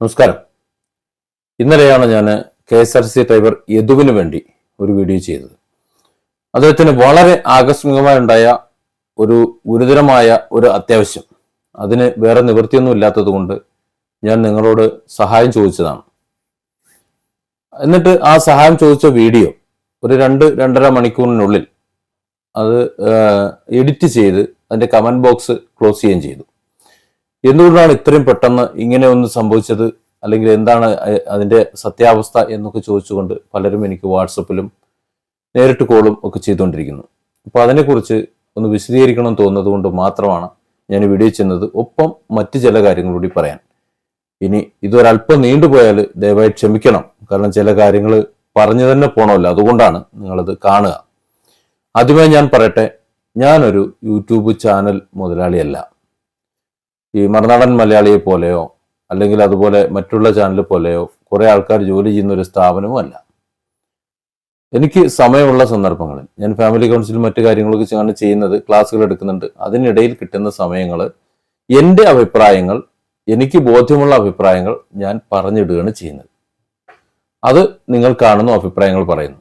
നമസ്കാരം. ഇന്നലെയാണ് ഞാൻ കെ എസ് ആർ സി ഡ്രൈവർ യദുവിന് വേണ്ടി ഒരു വീഡിയോ ചെയ്തത്. അദ്ദേഹത്തിന് വളരെ ആകസ്മികമായി ഉണ്ടായ ഒരു ഗുരുതരമായ ഒരു അത്യാവശ്യം. അതിന് വേറെ നിവൃത്തിയൊന്നും ഇല്ലാത്തത് കൊണ്ട് ഞാൻ നിങ്ങളോട് സഹായം ചോദിച്ചതാണ്. എന്നിട്ട് ആ സഹായം ചോദിച്ച വീഡിയോ ഒരു രണ്ട് രണ്ടര മണിക്കൂറിനുള്ളിൽ അത് എഡിറ്റ് ചെയ്ത് അതിന്റെ കമന്റ് ബോക്സ് ക്ലോസ് ചെയ്യുകയും ചെയ്തു. എന്തുകൊണ്ടാണ് ഇത്രയും പെട്ടെന്ന് ഇങ്ങനെ ഒന്ന് സംഭവിച്ചത്? അല്ലെങ്കിൽ എന്താണ് അതിന്റെ സത്യാവസ്ഥ എന്നൊക്കെ ചോദിച്ചുകൊണ്ട് പലരും എനിക്ക് വാട്സപ്പിലും നേരിട്ട് കോളും ഒക്കെ ചെയ്തുകൊണ്ടിരിക്കുന്നു. അപ്പോൾ അതിനെക്കുറിച്ച് ഒന്ന് വിശദീകരിക്കണം തോന്നുന്നത് കൊണ്ട് മാത്രമാണ് ഞാൻ വീഡിയോ ചെയ്യുന്നത് ഒപ്പം മറ്റു ചില കാര്യങ്ങൾ കൂടി പറയാൻ. ഇനി ഇതൊരല്പം നീണ്ടുപോയാൽ ദയവായി ക്ഷമിക്കണം. കാരണം ചില കാര്യങ്ങൾ പറഞ്ഞു തന്നെ പോണമല്ലോ. അതുകൊണ്ടാണ് നിങ്ങളത് കാണുക. ആദ്യമായി ഞാൻ പറയട്ടെ ഞാനൊരു യൂട്യൂബ് ചാനൽ മുതലാളിയല്ല. ഈ മറുനാടൻ മലയാളിയെ പോലെയോ അല്ലെങ്കിൽ അതുപോലെ മറ്റുള്ള ചാനൽ പോലെയോ കുറെ ആൾക്കാർ ജോലി ചെയ്യുന്ന ഒരു സ്ഥാപനവും അല്ല. എനിക്ക് സമയമുള്ള സന്ദർഭങ്ങളിൽ ഞാൻ ഫാമിലി കൗൺസിലും മറ്റു കാര്യങ്ങളൊക്കെ ആണ് ചെയ്യുന്നത് ക്ലാസ്സുകൾ എടുക്കുന്നുണ്ട്. അതിനിടയിൽ കിട്ടുന്ന സമയങ്ങൾ എന്റെ അഭിപ്രായങ്ങൾ എനിക്ക് ബോധ്യമുള്ള അഭിപ്രായങ്ങൾ ഞാൻ പറഞ്ഞിടുകയാണ് ചെയ്യുന്നത്. അത് നിങ്ങൾ കാണുന്നു അഭിപ്രായങ്ങൾ പറയുന്നു.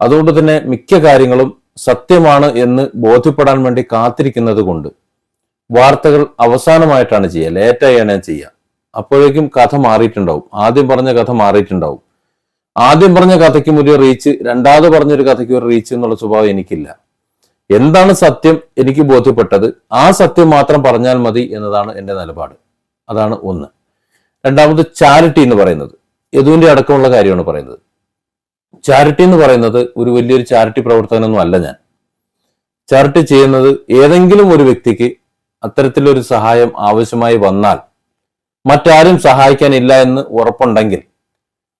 അതുകൊണ്ട് തന്നെ മിക്ക കാര്യങ്ങളും സത്യമാണ് എന്ന് ബോധ്യപ്പെടാൻ വേണ്ടി കാത്തിരിക്കുന്നത് കൊണ്ട് വാർത്തകൾ അവസാനമായിട്ടാണ് ചെയ്യുക. ലേറ്റായാണ് ഞാൻ ചെയ്യുക. അപ്പോഴേക്കും കഥ മാറിയിട്ടുണ്ടാവും. ആദ്യം പറഞ്ഞ കഥ മാറിയിട്ടുണ്ടാവും. ആദ്യം പറഞ്ഞ കഥയ്ക്കും ഒരു റീച്ച് രണ്ടാമത് പറഞ്ഞൊരു കഥയ്ക്കും ഒരു റീച്ച് എന്നുള്ള സ്വഭാവം എനിക്കില്ല. എന്താണ് സത്യം? എനിക്ക് ബോധ്യപ്പെട്ടത്. ആ സത്യം മാത്രം പറഞ്ഞാൽ മതി എന്നതാണ് എന്റെ നിലപാട്. അതാണ് ഒന്ന്. രണ്ടാമത് ചാരിറ്റി എന്ന് പറയുന്നത്. യദുവിന്റെ അടക്കമുള്ള കാര്യമാണ് പറയുന്നത്. ചാരിറ്റി എന്ന് പറയുന്നത് ഒരു വലിയൊരു ചാരിറ്റി പ്രവർത്തനമൊന്നും അല്ല ഞാൻ. ചാരിറ്റി ചെയ്യുന്നത് ഏതെങ്കിലും ഒരു വ്യക്തിക്ക് അത്തരത്തിലൊരു സഹായം ആവശ്യമായി വന്നാൽ മറ്റാരും സഹായിക്കാനില്ല എന്ന് ഉറപ്പുണ്ടെങ്കിൽ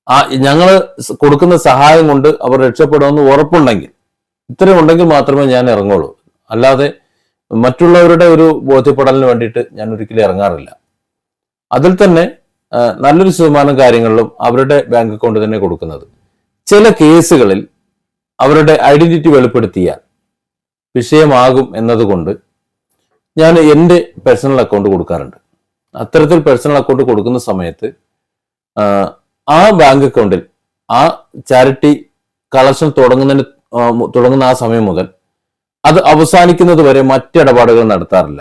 ആ ഞങ്ങൾ കൊടുക്കുന്ന സഹായം കൊണ്ട് അവർ രക്ഷപ്പെടുമെന്ന് ഉറപ്പുണ്ടെങ്കിൽ ഇത്രയും ഉണ്ടെങ്കിൽ മാത്രമേ ഞാൻ ഇറങ്ങുള്ളൂ. അല്ലാതെ മറ്റുള്ളവരുടെ ഒരു ബോധ്യപ്പെടലിന് വേണ്ടിയിട്ട് ഞാൻ ഒരിക്കലും ഇറങ്ങാറില്ല. അതിൽ തന്നെ നല്ലൊരു ശതമാനം കാര്യങ്ങളിലും അവരുടെ ബാങ്ക് അക്കൗണ്ട് തന്നെ കൊടുക്കുന്നത്. ചില കേസുകളിൽ അവരുടെ ഐഡന്റിറ്റി വെളിപ്പെടുത്തിയാൽ വിഷയമാകും എന്നതുകൊണ്ട് ഞാൻ എന്റെ പേഴ്സണൽ അക്കൗണ്ട് കൊടുക്കാറുണ്ട്. അത്തരത്തിൽ പേഴ്സണൽ അക്കൗണ്ട് കൊടുക്കുന്ന സമയത്ത് ആ, ബാങ്ക് അക്കൗണ്ടിൽ ആ ചാരിറ്റി കളക്ഷൻ തുടങ്ങുന്നതിന് തുടങ്ങുന്ന ആ സമയം മുതൽ അത് അവസാനിക്കുന്നത് വരെ മറ്റിടപാടുകൾ നടത്താറില്ല.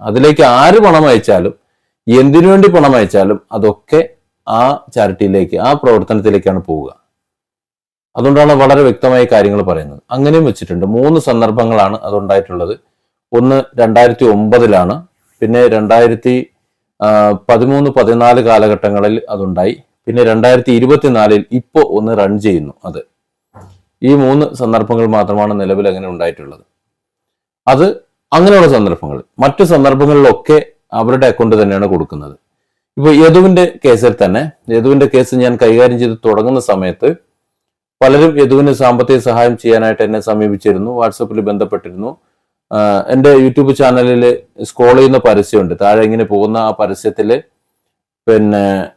അതിലേക്ക് ആര് പണം അയച്ചാലും എന്തിനു വേണ്ടി പണം അയച്ചാലും അതൊക്കെ ആ ചാരിറ്റിയിലേക്ക് ആ പ്രവർത്തനത്തിലേക്കാണ് പോവുക. അതുകൊണ്ടാണ് വളരെ വ്യക്തമായ കാര്യങ്ങൾ പറയുന്നത്. അങ്ങനെയും വെച്ചിട്ടുണ്ട്. മൂന്ന് സന്ദർഭങ്ങളാണ് അതുണ്ടായിട്ടുള്ളത്. ഒന്ന് രണ്ടായിരത്തി ഒമ്പതിലാണ് പിന്നെ രണ്ടായിരത്തി പതിമൂന്ന് പതിനാല് കാലഘട്ടങ്ങളിൽ അതുണ്ടായി. പിന്നെ രണ്ടായിരത്തി ഇരുപത്തിനാലിൽ ഇപ്പോൾ ഒന്ന് റൺ ചെയ്യുന്നു അത്. ഈ മൂന്ന് സന്ദർഭങ്ങൾ മാത്രമാണ് നിലവിൽ അങ്ങനെ ഉണ്ടായിട്ടുള്ളത്. അത് അങ്ങനെയുള്ള സന്ദർഭങ്ങൾ. മറ്റു സന്ദർഭങ്ങളിലൊക്കെ അവരുടെ അക്കൗണ്ട് തന്നെയാണ് കൊടുക്കുന്നത്. ഇപ്പൊ യദുവിന്റെ കേസിൽ തന്നെ യദുവിന്റെ കേസ് ഞാൻ കൈകാര്യം ചെയ്ത് തുടങ്ങുന്ന സമയത്ത് പലരും യദുവിന് സാമ്പത്തിക സഹായം ചെയ്യാനായിട്ട് എന്നെ സമീപിച്ചിരുന്നു വാട്സപ്പിൽ ബന്ധപ്പെട്ടിരുന്നു. എന്റെ യൂട്യൂബ് ചാനലിൽ സ്ക്രോൾ ചെയ്യുന്ന പരസ്യമുണ്ട്. താഴെ ഇങ്ങനെ പോകുന്ന ആ പരസ്യത്തിൽ പിന്നെ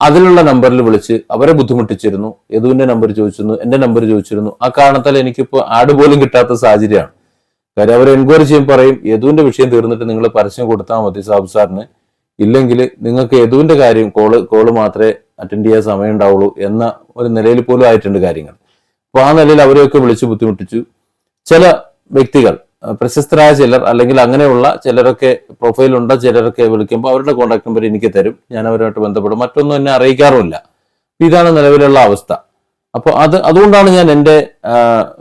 അതിലുള്ള നമ്പറിൽ വിളിച്ച് അവരെ ബുദ്ധിമുട്ടിച്ചിരുന്നു. യദുവിന്റെ നമ്പർ ചോദിച്ചിരുന്നു എന്റെ നമ്പർ ചോദിച്ചിരുന്നു. ആ കാരണത്താൽ എനിക്കിപ്പോ ആഡ് പോലും കിട്ടാത്ത സാഹചര്യമാണ്. കാര്യം അവർ എൻക്വയറി ചെയ്യുമ്പോൾ പറയും യദുവിന്റെ വിഷയം തീർന്നിട്ട് നിങ്ങൾ പരസ്യം കൊടുത്താൽ മതി സാബ്സാറിന് ഇല്ലെങ്കിൽ നിങ്ങൾക്ക് യദുവിന്റെ കാര്യം കോൾ കോൾ മാത്രമേ അറ്റൻഡ് ചെയ്യാൻ സമയം ഉണ്ടാവുള്ളൂ എന്ന ഒരു നിലയിൽ പോലും ആയിട്ടുണ്ട് കാര്യങ്ങൾ. അപ്പൊ ആ നിലയിൽ അവരെയൊക്കെ വിളിച്ച് ബുദ്ധിമുട്ടിച്ചു. ചില വ്യക്തികൾ പ്രശസ്തരായ ചിലർ അല്ലെങ്കിൽ അങ്ങനെയുള്ള ചിലരൊക്കെ പ്രൊഫൈൽ ഉണ്ട ചിലരൊക്കെ വിളിക്കുമ്പോൾ അവരുടെ കോൺടാക്ട് നമ്പർ എനിക്ക് തരും. ഞാൻ അവരുമായിട്ട് ബന്ധപ്പെടും. മറ്റൊന്നും എന്നെ അറിയിക്കാറുമില്ല. ഇതാണ് നിലവിലുള്ള അവസ്ഥ. അപ്പോൾ അത് അതുകൊണ്ടാണ് ഞാൻ എന്റെ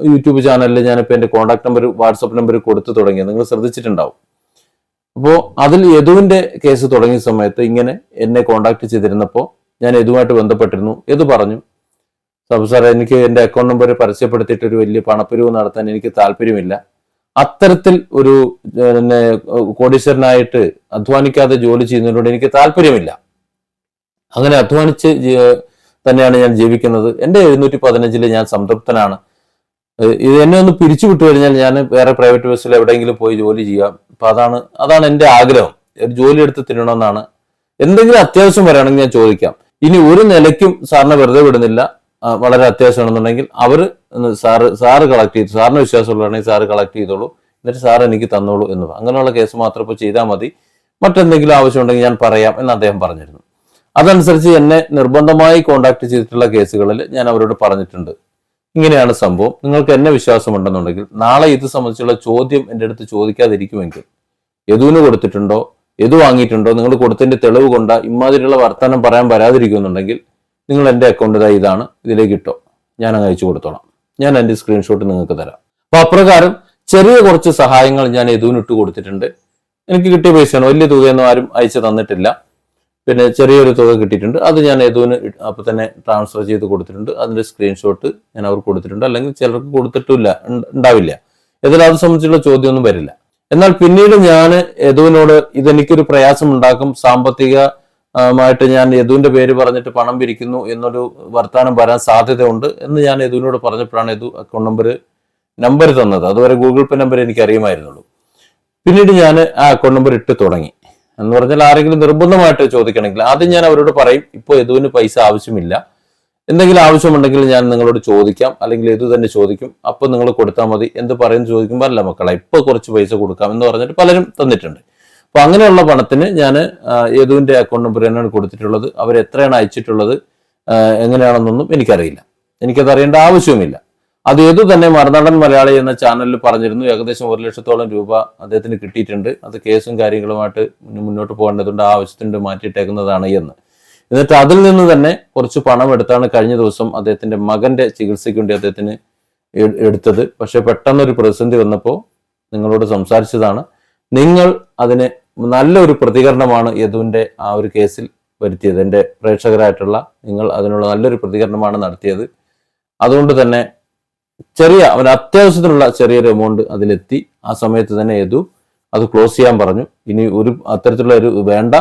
യൂട്യൂബ് ചാനലിൽ ഞാനിപ്പോൾ എന്റെ കോൺടാക്ട് നമ്പർ വാട്സപ്പ് നമ്പർ കൊടുത്തു തുടങ്ങിയത്. നിങ്ങൾ ശ്രദ്ധിച്ചിട്ടുണ്ടാവും. അപ്പോൾ അതിൽ യദുവിന്റെ കേസ് തുടങ്ങിയ സമയത്ത് ഇങ്ങനെ എന്നെ കോൺടാക്ട് ചെയ്തിരുന്നപ്പോൾ ഞാൻ യദുവായിട്ട് ബന്ധപ്പെട്ടിരുന്നു. യദു പറഞ്ഞു സാറേ എനിക്ക് എന്റെ അക്കൗണ്ട് നമ്പർ പരസ്യപ്പെടുത്തിയിട്ട് ഒരു വലിയ പണപ്പിരിവ് നടത്താൻ എനിക്ക് താല്പര്യമില്ല. അത്തരത്തിൽ ഒരു പിന്നെ കോടീശ്വരനായിട്ട് അധ്വാനിക്കാതെ ജോലി ചെയ്യുന്നതിനോട് എനിക്ക് താല്പര്യമില്ല. അങ്ങനെ അധ്വാനിച്ച് തന്നെയാണ് ഞാൻ ജീവിക്കുന്നത്. എന്റെ എഴുന്നൂറ്റി പതിനഞ്ചിൽ ഞാൻ സംതൃപ്തനാണ്. ഇത് എന്നെ ഒന്ന് പിരിച്ചു വിട്ടു കഴിഞ്ഞാൽ ഞാൻ വേറെ പ്രൈവറ്റ് ബസ്സിൽ എവിടെയെങ്കിലും പോയി ജോലി ചെയ്യാം. അപ്പൊ അതാണ് അതാണ് എന്റെ ആഗ്രഹം. ഒരു ജോലി എടുത്ത് തിന്നണമെന്നാണ്. എന്തെങ്കിലും അത്യാവശ്യം വരാണെങ്കിൽ ഞാൻ ചോദിക്കാം. ഇനി ഒരു നിലയ്ക്കും സാറിനെ വെറുതെ വിടുന്നില്ല. വളരെ അത്യാവശ്യമാണെന്നുണ്ടെങ്കിൽ അവർ സാറ് സാറ് കളക്ട് ചെയ്തു സാറിന് വിശ്വാസമുള്ളതാണെങ്കിൽ സാറ് കളക്ട് ചെയ്തോളൂ. എന്നിട്ട് സാർ എനിക്ക് തന്നോളൂ എന്ന് അങ്ങനെയുള്ള കേസ് മാത്രം ഇപ്പോൾ ചെയ്താൽ മതി. മറ്റെന്തെങ്കിലും ആവശ്യമുണ്ടെങ്കിൽ ഞാൻ പറയാം എന്ന് അദ്ദേഹം പറഞ്ഞിരുന്നു. അതനുസരിച്ച് എന്നെ നിർബന്ധമായി കോണ്ടാക്ട് ചെയ്തിട്ടുള്ള കേസുകളിൽ ഞാൻ അവരോട് പറഞ്ഞിട്ടുണ്ട്. ഇങ്ങനെയാണ് സംഭവം. നിങ്ങൾക്ക് എന്നെ വിശ്വാസമുണ്ടെന്നുണ്ടെങ്കിൽ നാളെ ഇത് സംബന്ധിച്ചുള്ള ചോദ്യം എന്റെ അടുത്ത് ചോദിക്കാതിരിക്കുമെങ്കിൽ യദുവിന് കൊടുത്തിട്ടുണ്ടോ? യദു വാങ്ങിയിട്ടുണ്ടോ? നിങ്ങൾ കൊടുത്തതിന്റെ തെളിവ് കൊണ്ട ഇമാതിരിയുള്ള വർത്തമാനം പറയാൻ വരാതിരിക്കുന്നുണ്ടെങ്കിൽ നിങ്ങൾ എന്റെ അക്കൗണ്ട് ഇതാ ഇതാണ് ഇതിലേക്ക് ഇട്ടോ. ഞാൻ അങ്ങ് അയച്ചു കൊടുത്തോളാം. ഞാൻ എന്റെ സ്ക്രീൻഷോട്ട് നിങ്ങൾക്ക് തരാം. അപ്പൊ അപ്രകാരം ചെറിയ കുറച്ച് സഹായങ്ങൾ ഞാൻ യദുവിന് ഇട്ട് കൊടുത്തിട്ടുണ്ട്. എനിക്ക് കിട്ടിയ പൈസയാണ്. വലിയ തുകയൊന്നും ആരും അയച്ചു തന്നിട്ടില്ല. പിന്നെ ചെറിയൊരു തുക കിട്ടിയിട്ടുണ്ട്. അത് ഞാൻ യദുവിന് അപ്പൊ തന്നെ ട്രാൻസ്ഫർ ചെയ്ത് കൊടുത്തിട്ടുണ്ട്. അതിന്റെ സ്ക്രീൻഷോട്ട് ഞാൻ അവർക്ക് കൊടുത്തിട്ടുണ്ട്. അല്ലെങ്കിൽ ചിലർക്ക് കൊടുത്തിട്ടില്ല ഉണ്ടാവില്ല. ഇതിൽ അത് സംബന്ധിച്ചുള്ള ചോദ്യമൊന്നും വരില്ല. എന്നാൽ പിന്നീട് ഞാൻ യദുവിനോട് ഇതെനിക്കൊരു പ്രയാസം ഉണ്ടാക്കും സാമ്പത്തിക മായിട്ട് ഞാൻ യദുവിന്റെ പേര് പറഞ്ഞിട്ട് പണം പിരിക്കുന്നു എന്നൊരു വർത്തമാനം വരാൻ സാധ്യതയുണ്ട് എന്ന് ഞാൻ യദുവിനോട് പറഞ്ഞപ്പോഴാണ് യദു അക്കൗണ്ട് നമ്പർ നമ്പർ തന്നത്. അതുവരെ ഗൂഗിൾ പേ നമ്പർ എനിക്ക് അറിയുമായിരുന്നുള്ളൂ. പിന്നീട് ഞാൻ ആ അക്കൗണ്ട് നമ്പർ ഇട്ട് തുടങ്ങി. എന്ന് പറഞ്ഞാൽ ആരെങ്കിലും നിർബന്ധമായിട്ട് ചോദിക്കണമെങ്കിൽ ആദ്യം ഞാൻ അവരോട് പറയും ഇപ്പോൾ യദുവിന് പൈസ ആവശ്യമില്ല. എന്തെങ്കിലും ആവശ്യമുണ്ടെങ്കിൽ ഞാൻ നിങ്ങളോട് ചോദിക്കാം. അല്ലെങ്കിൽ യദു തന്നെ ചോദിക്കും. അപ്പോൾ നിങ്ങൾ കൊടുത്താൽ മതി. എന്ത് പറയുന്നു ചോദിക്കുമ്പോൾ അല്ല മക്കളെ ഇപ്പോൾ കുറച്ച് പൈസ കൊടുക്കാം എന്ന് പറഞ്ഞിട്ട് പലരും തന്നിട്ടുണ്ട്. അപ്പൊ അങ്ങനെയുള്ള പണത്തിന് ഞാൻ യദുവിന്റെ അക്കൗണ്ട് നമ്പർ തന്നെയാണ് കൊടുത്തിട്ടുള്ളത് അവർ എത്രയാണ് അയച്ചിട്ടുള്ളത് എങ്ങനെയാണെന്നൊന്നും എനിക്കറിയില്ല. എനിക്കത് അറിയേണ്ട ആവശ്യവുമില്ല. അത് ഏതു തന്നെ മറുനാടൻ മലയാളി എന്ന ചാനലിൽ പറഞ്ഞിരുന്നു ഏകദേശം ഒരു ലക്ഷത്തോളം രൂപ അദ്ദേഹത്തിന് കിട്ടിയിട്ടുണ്ട്. അത് കേസും കാര്യങ്ങളുമായിട്ട് മുന്നോട്ട് പോകേണ്ടതുണ്ട് ആ മാറ്റിയിട്ടേക്കുന്നതാണ് എന്ന്. എന്നിട്ട് അതിൽ നിന്ന് തന്നെ കുറച്ച് പണം എടുത്താണ് കഴിഞ്ഞ ദിവസം അദ്ദേഹത്തിന്റെ മകന്റെ ചികിത്സയ്ക്ക് വേണ്ടി അദ്ദേഹത്തിന് എടുത്തത്. പക്ഷെ പെട്ടെന്നൊരു പ്രതിസന്ധി വന്നപ്പോൾ നിങ്ങളോട് സംസാരിച്ചതാണ്. നിങ്ങൾ അതിന് നല്ലൊരു പ്രതികരണമാണ് യദുവിന്റെ ആ ഒരു കേസിൽ വരുത്തിയത്. എന്റെ പ്രേക്ഷകരായിട്ടുള്ള നിങ്ങൾ അതിനുള്ള നല്ലൊരു പ്രതികരണമാണ് നടത്തിയത്. അതുകൊണ്ട് തന്നെ ചെറിയ അവൻ അത്യാവശ്യത്തിനുള്ള ചെറിയൊരു എമൗണ്ട് അതിലെത്തി. ആ സമയത്ത് തന്നെ യദു അത് ക്ലോസ് ചെയ്യാൻ പറഞ്ഞു. ഇനി ഒരു അത്തരത്തിലുള്ള ഒരു വേണ്ട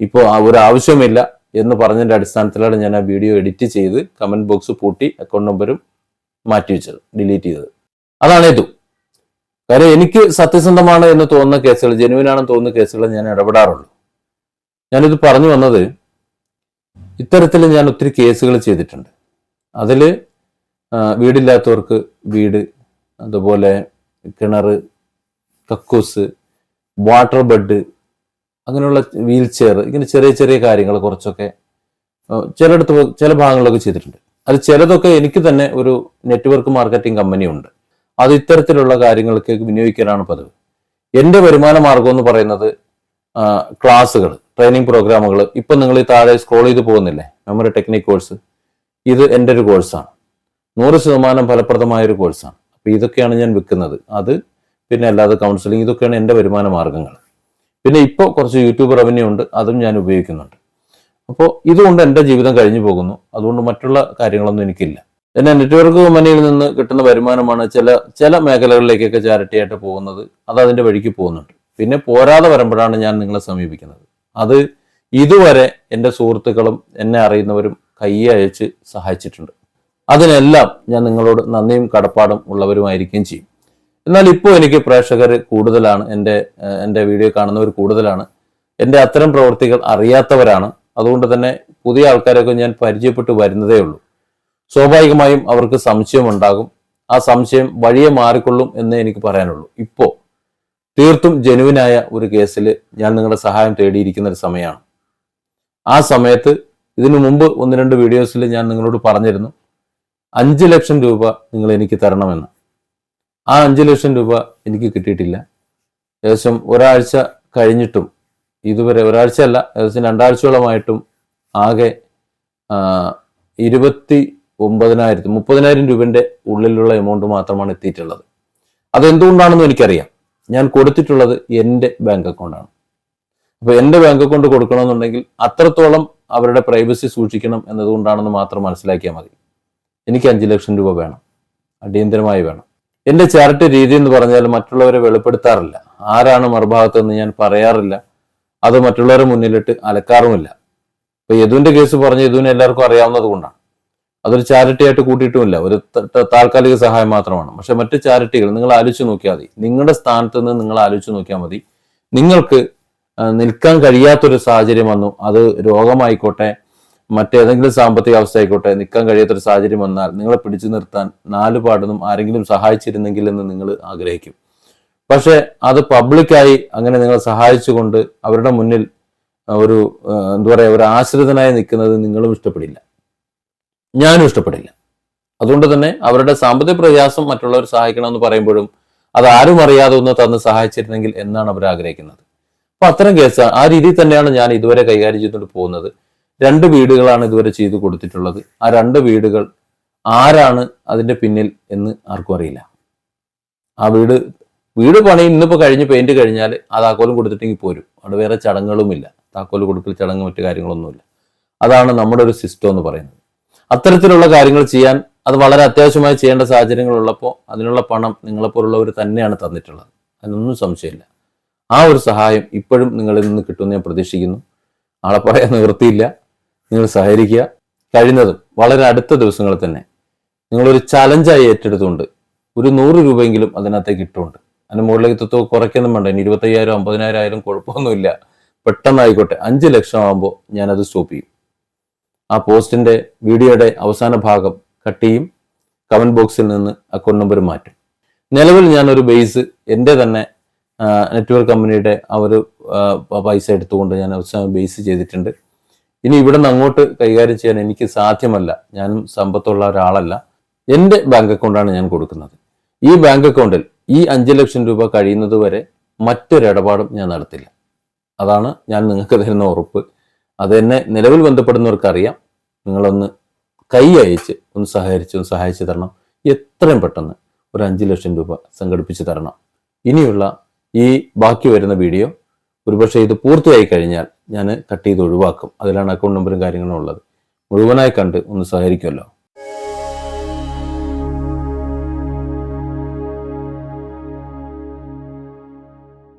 ഇപ്പോൾ ഒരു ആവശ്യമില്ല എന്ന് പറഞ്ഞതിന്റെ അടിസ്ഥാനത്തിലാണ് ഞാൻ ആ വീഡിയോ എഡിറ്റ് ചെയ്ത് കമന്റ് ബോക്സ് പൂട്ടി അക്കൗണ്ട് നമ്പറും മാറ്റി വെച്ചത് ഡിലീറ്റ് ചെയ്തത്. അതാണ് യദു. കാര്യം എനിക്ക് സത്യസന്ധമാണ് എന്ന് തോന്നുന്ന കേസുകൾ ജെനുവിൻ ആണെന്ന് തോന്നുന്ന കേസുകൾ ഞാൻ ഇടപെടാറുള്ളൂ. ഞാനിത് പറഞ്ഞു വന്നത് ഇത്തരത്തിൽ ഞാൻ ഒത്തിരി കേസുകൾ ചെയ്തിട്ടുണ്ട്. അതിൽ വീടില്ലാത്തവർക്ക് വീട് അതുപോലെ കിണർ കക്കൂസ് വാട്ടർ ബെഡ് അങ്ങനെയുള്ള വീൽ ചെയർ ഇങ്ങനെ ചെറിയ ചെറിയ കാര്യങ്ങൾ കുറച്ചൊക്കെ ചിലയിടത്ത് ചില ഭാഗങ്ങളിലൊക്കെ ചെയ്തിട്ടുണ്ട്. അത് ചിലതൊക്കെ എനിക്ക് തന്നെ ഒരു നെറ്റ്വർക്ക് മാർക്കറ്റിംഗ് കമ്പനി ഉണ്ട് അത് ഇത്തരത്തിലുള്ള കാര്യങ്ങൾക്ക് വിനിയോഗിക്കാനാണ് പതിവ്. എന്റെ വരുമാന മാർഗം എന്ന് പറയുന്നത് ക്ലാസ്സുകൾ ട്രെയിനിങ് പ്രോഗ്രാമുകൾ. ഇപ്പം നിങ്ങൾ ഈ താഴെ സ്ക്രോൾ ചെയ്ത് പോകുന്നില്ലേ? മെമ്മറി ടെക്നിക് കോഴ്സ് ഇത് എന്റെ ഒരു കോഴ്സാണ് നൂറ് ശതമാനം ഫലപ്രദമായ ഒരു കോഴ്സാണ് അപ്പോൾ ഇതൊക്കെയാണ് ഞാൻ വിൽക്കുന്നത് അത് പിന്നെ അല്ലാതെ കൗൺസിലിംഗ് ഇതൊക്കെയാണ് എന്റെ വരുമാന മാർഗങ്ങൾ പിന്നെ ഇപ്പോൾ കുറച്ച് യൂട്യൂബ് റവന്യൂ ഉണ്ട്. അതും ഞാൻ ഉപയോഗിക്കുന്നുണ്ട്. അപ്പോൾ ഇതുകൊണ്ട് എന്റെ ജീവിതം കഴിഞ്ഞു പോകുന്നു. അതുകൊണ്ട് മറ്റുള്ള കാര്യങ്ങളൊന്നും എനിക്കില്ല. പിന്നെ നെറ്റ്വർക്ക് കമ്പനിയിൽ നിന്ന് കിട്ടുന്ന വരുമാനമാണ് ചില ചില മേഖലകളിലേക്കൊക്കെ ചാരിറ്റി ആയിട്ട് പോകുന്നത്. അത് അതിന്റെ വഴിക്ക് പോകുന്നുണ്ട്. പിന്നെ പോരാതെ വരുമ്പോഴാണ് ഞാൻ നിങ്ങളെ സമീപിക്കുന്നത്. അത് ഇതുവരെ എന്റെ സുഹൃത്തുക്കളും എന്നെ അറിയുന്നവരും കയ്യെ അയച്ച് സഹായിച്ചിട്ടുണ്ട്. അതിനെല്ലാം ഞാൻ നിങ്ങളോട് നന്ദിയും കടപ്പാടും ഉള്ളവരുമായിരിക്കുകയും ചെയ്യും. എന്നാൽ ഇപ്പോൾ എനിക്ക് പ്രേക്ഷകർ കൂടുതലാണ് എന്റെ എന്റെ വീഡിയോ കാണുന്നവർ കൂടുതലാണ്. എന്റെ അത്തരം പ്രവൃത്തികൾ അറിയാത്തവരാണ്. അതുകൊണ്ട് തന്നെ പുതിയ ആൾക്കാരൊക്കെ ഞാൻ പരിചയപ്പെട്ടു വരുന്നതേ ഉള്ളൂ. സ്വാഭാവികമായും അവർക്ക് സംശയം ഉണ്ടാകും. ആ സംശയം വഴിയെ മാറിക്കൊള്ളും എന്നേ എനിക്ക് പറയാനുള്ളൂ. ഇപ്പോൾ തീർത്തും ജനുവിനായ ഒരു കേസിൽ ഞാൻ നിങ്ങളുടെ സഹായം തേടിയിരിക്കുന്ന ഒരു സമയമാണ്. ആ സമയത്ത് ഇതിനു മുമ്പ് ഒന്ന് രണ്ട് വീഡിയോസിൽ ഞാൻ നിങ്ങളോട് പറഞ്ഞിരുന്നു. അഞ്ച് ലക്ഷം രൂപ നിങ്ങൾ എനിക്ക് തരണമെന്ന്. ആ അഞ്ച് ലക്ഷം രൂപ എനിക്ക് കിട്ടിയിട്ടില്ല. ഏകദേശം ഒരാഴ്ച കഴിഞ്ഞിട്ടും ഇതുവരെ ഒരാഴ്ചയല്ല ഏകദേശം രണ്ടാഴ്ചയോളമായിട്ടും ആകെ ഇരുപത്തി ഒമ്പതിനായിരത്തി മുപ്പതിനായിരം രൂപന്റെ ഉള്ളിലുള്ള എമൗണ്ട് മാത്രമാണ് എത്തിയിട്ടുള്ളത്. അതെന്തുകൊണ്ടാണെന്ന് എനിക്കറിയാം. ഞാൻ കൊടുത്തിട്ടുള്ളത് എന്റെ ബാങ്ക് അക്കൗണ്ടാണ് അപ്പോൾ എന്റെ ബാങ്ക് അക്കൗണ്ട് കൊടുക്കണമെന്നുണ്ടെങ്കിൽ അത്രത്തോളം അവരുടെ പ്രൈവസി സൂക്ഷിക്കണം എന്നതുകൊണ്ടാണെന്ന് മാത്രം മനസ്സിലാക്കിയാൽ മതി. എനിക്ക് അഞ്ച് ലക്ഷം രൂപ വേണം. അടിയന്തരമായി വേണം. എന്റെ ചാരിറ്റി രീതി എന്ന് പറഞ്ഞാൽ മറ്റുള്ളവരെ വെളിപ്പെടുത്താറില്ല. ആരാണ് മറുഭാഗത്തെന്ന് ഞാൻ പറയാറില്ല. അത് മറ്റുള്ളവരുടെ മുന്നിലിട്ട് അലക്കാറുമില്ല. ഇപ്പൊ യദുവിന്റെ കേസ് പറഞ്ഞ് യദുവിനെ എല്ലാവർക്കും അറിയാവുന്നത് കൊണ്ടാണ് അതൊരു ചാരിറ്റി ആയിട്ട് കൂട്ടിയിട്ടുമില്ല. ഒരു താൽക്കാലിക സഹായം മാത്രമാണ്. പക്ഷെ മറ്റ് ചാരിറ്റികൾ നിങ്ങൾ ആലോചിച്ച് നോക്കിയാൽ മതി. നിങ്ങളുടെ സ്ഥാനത്ത് നിന്ന് നിങ്ങൾ ആലോചിച്ച് നോക്കിയാൽ മതി. നിങ്ങൾക്ക് നിൽക്കാൻ കഴിയാത്തൊരു സാഹചര്യം വന്നു. അത് രോഗമായിക്കോട്ടെ മറ്റേതെങ്കിലും സാമ്പത്തിക അവസ്ഥ ആയിക്കോട്ടെ നിൽക്കാൻ കഴിയാത്തൊരു സാഹചര്യം വന്നാൽ നിങ്ങളെ പിടിച്ചു നിർത്താൻ നാല് പാടുന്നും ആരെങ്കിലും സഹായിച്ചിരുന്നെങ്കിൽ എന്ന് നിങ്ങൾ ആഗ്രഹിക്കും. പക്ഷെ അത് പബ്ലിക്കായി അങ്ങനെ നിങ്ങളെ സഹായിച്ചുകൊണ്ട് അവരുടെ മുന്നിൽ ഒരു എന്താ പറയുക ഒരു ആശ്രിതനായി നിൽക്കുന്നത് നിങ്ങളും ഇഷ്ടപ്പെടില്ല. ഞാനും ഇഷ്ടപ്പെടില്ല. അതുകൊണ്ട് തന്നെ അവരുടെ സാമ്പത്തിക പ്രയാസം മറ്റുള്ളവർ സഹായിക്കണമെന്ന് പറയുമ്പോഴും അത് ആരും അറിയാതെ ഒന്ന് തന്ന് സഹായിച്ചിരുന്നെങ്കിൽ എന്നാണ് അവർ ആഗ്രഹിക്കുന്നത്. അപ്പൊ അത്തരം കേസ് ആ രീതി തന്നെയാണ് ഞാൻ ഇതുവരെ കൈകാര്യം ചെയ്തുകൊണ്ട് പോകുന്നത്. രണ്ട് വീടുകളാണ് ഇതുവരെ ചെയ്തു കൊടുത്തിട്ടുള്ളത്. ആ രണ്ട് വീടുകൾ ആരാണ് അതിന്റെ പിന്നിൽ എന്ന് ആർക്കും അറിയില്ല. ആ വീട് വീട് പണി ഇന്നിപ്പോ കഴിഞ്ഞ് പെയിന്റ് കഴിഞ്ഞാൽ ആ താക്കോലും കൊടുത്തിട്ടെങ്കിൽ പോരും. അവിടെ വേറെ ചടങ്ങുകളുമില്ല. താക്കോൽ കൊടുക്കൽ ചടങ്ങ് മറ്റു കാര്യങ്ങളൊന്നുമില്ല. അതാണ് നമ്മുടെ ഒരു സിസ്റ്റം എന്ന് പറയുന്നത്. അത്തരത്തിലുള്ള കാര്യങ്ങൾ ചെയ്യാൻ അത് വളരെ അത്യാവശ്യമായി ചെയ്യേണ്ട സാഹചര്യങ്ങൾ ഉള്ളപ്പോൾ അതിനുള്ള പണം നിങ്ങളെപ്പോലുള്ളവർ തന്നെയാണ് തന്നിട്ടുള്ളത്. അതിനൊന്നും സംശയമില്ല. ആ ഒരു സഹായം ഇപ്പോഴും നിങ്ങളിൽ നിന്ന് കിട്ടുമെന്ന് ഞാൻ പ്രതീക്ഷിക്കുന്നു. ആളെ പറയാൻ നിവൃത്തിയില്ല. നിങ്ങൾ സഹകരിക്കുക. കഴിയുന്നതും വളരെ അടുത്ത ദിവസങ്ങളിൽ തന്നെ നിങ്ങളൊരു ചലഞ്ചായി ഏറ്റെടുത്തുകൊണ്ട് ഒരു നൂറ് രൂപയെങ്കിലും അതിനകത്തേക്ക് ഇട്ടുകൊണ്ട് അതിന് മുകളിലേക്ക് തത്വം കുറയ്ക്കുന്നു വേണ്ട. ഇനി ഇരുപത്തയ്യായിരം അമ്പതിനായിരം ആയാലും കുഴപ്പമൊന്നുമില്ല. പെട്ടെന്നായിക്കോട്ടെ. അഞ്ച് ലക്ഷം ആകുമ്പോൾ ഞാനത് സ്റ്റോപ്പ് ചെയ്യും. ആ പോസ്റ്റിന്റെ വീഡിയോയുടെ അവസാന ഭാഗം കട്ട് ചെയ്യും. കമന്റ് ബോക്സിൽ നിന്ന് അക്കൗണ്ട് നമ്പർ മാറ്റും. നിലവിൽ ഞാനൊരു ബേസ് എന്റെ തന്നെ നെറ്റ്വർക്ക് കമ്പനിയുടെ ആ ഒരു പൈസ എടുത്തുകൊണ്ട് ഞാൻ അവസാനം ബേസ് ചെയ്തിട്ടുണ്ട്. ഇനി ഇവിടെ നിന്ന് അങ്ങോട്ട് കൈകാര്യം ചെയ്യാൻ എനിക്ക് സാധ്യമല്ല. ഞാനും സമ്പത്തുള്ള ഒരാളല്ല. എന്റെ ബാങ്ക് അക്കൗണ്ടാണ് ഞാൻ കൊടുക്കുന്നത്. ഈ ബാങ്ക് അക്കൗണ്ടിൽ ഈ അഞ്ച് ലക്ഷം രൂപ കഴിയുന്നത് വരെ മറ്റൊരിടപാടും ഞാൻ നടത്തില്ല. അതാണ് ഞാൻ നിങ്ങൾക്ക് തരുന്ന ഉറപ്പ്. അത് തന്നെ നിലവിൽ ബന്ധപ്പെടുന്നവർക്ക് അറിയാം നിങ്ങളൊന്ന് കൈ അയച്ച് ഒന്ന് സഹകരിച്ച് ഒന്ന് സഹായിച്ചു തരണം. എത്രയും പെട്ടെന്ന് ഒരു അഞ്ച് ലക്ഷം രൂപ സംഘടിപ്പിച്ച് തരണം. ഇനിയുള്ള ഈ ബാക്കി വരുന്ന വീഡിയോ ഒരുപക്ഷെ ഇത് പൂർത്തിയായി കഴിഞ്ഞാൽ ഞാൻ കട്ട് ചെയ്ത് ഒഴിവാക്കും. അതിലാണ് അക്കൗണ്ട് നമ്പറും കാര്യങ്ങളും ഉള്ളത്. മുഴുവനായി കണ്ട് ഒന്ന് സഹകരിക്കുമല്ലോ.